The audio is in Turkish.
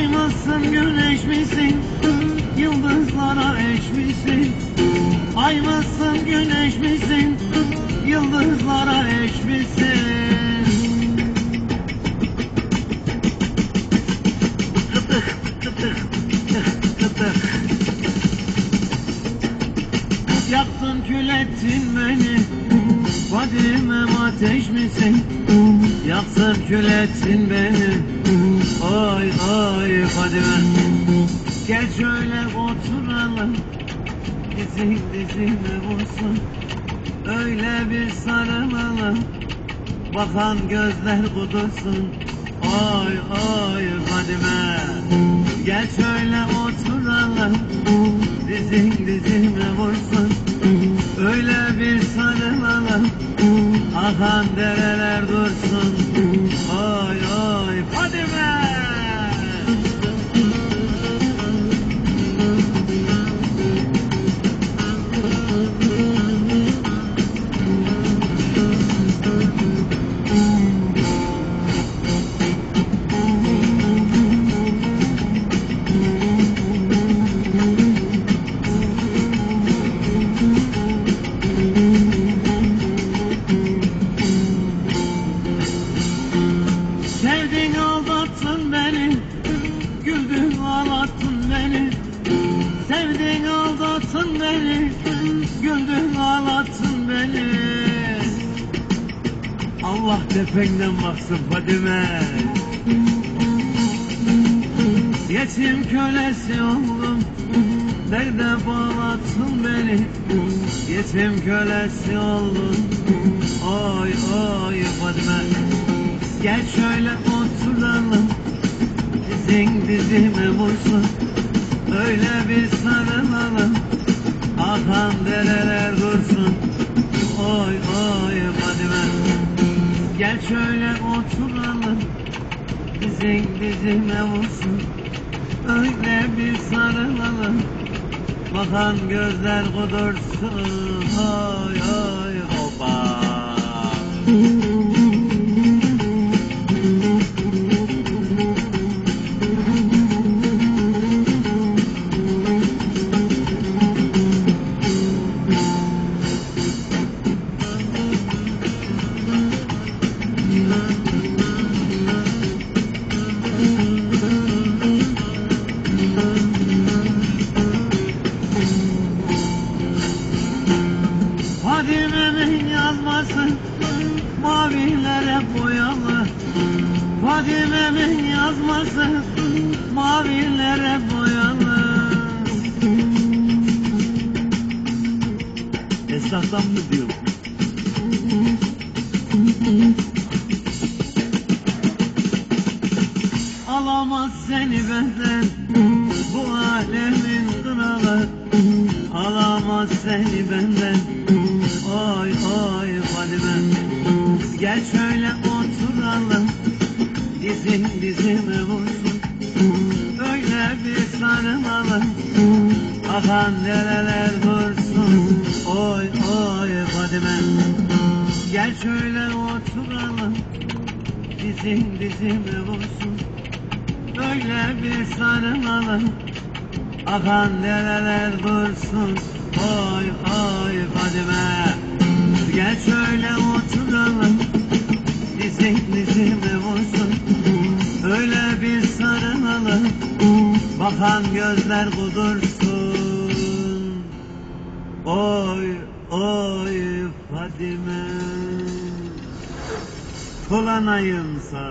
Ay mısın güneş misin? Yıldızlara eş misin? Ay mısın güneş misin? Yıldızlara eş misin? Kıtık kıtık kıtık kıtık Yaktın kül ettin beni Fadimem ateş misin? Yaktın kül ettin beni Fadime Gel şöyle oturalım. Dizin dizime vursun. Öyle bir sarılalım. Bakan gözler kudursun. Oy oy Fadime Gel şöyle oturalım. Dizin dizime vursun. Öyle bir sarılalım. Akan dereler dursun. Oy oy Fadime aldattın beni Güldün ağlattın beni. Allah tependen baksın Fadime. Yetim kölesi oldum Derde bağlattın beni. Yetim kölesi oldum Oy oy Fadime. Gel şöyle oturalım Dizin dizime vursun. Öyle bir sarılalım Akan dereler dursun. Oy oy Fadime Gel şöyle oturalım. Dizin dizime vursun Öyle bir sarılalım. Bakan gözler kudursun. Oy oy hopa Fadime'nin yazması mavilere boyalı. Fadime'nin yazması mavilere boyalı. Esnaftan mı diyorum? Alamaz seni benden bu alemin kralı. Alamaz seni benden Oy oy Fadime Gel şöyle oturalım. Dizin dizime vursun Öyle bir sarılalım. Akan dereler dursun. Oy oy Fadime Gel şöyle oturalım. Dizin dizime vursun Öyle bir sarılalım. Akan dereler dursun Oy oy Fadime. Gel şöyle oturalım. Dizin dizime vursun. Öyle bir sarılalım. Bakan gözler kudursun. Oy oy Fadime. Kulanayım sağ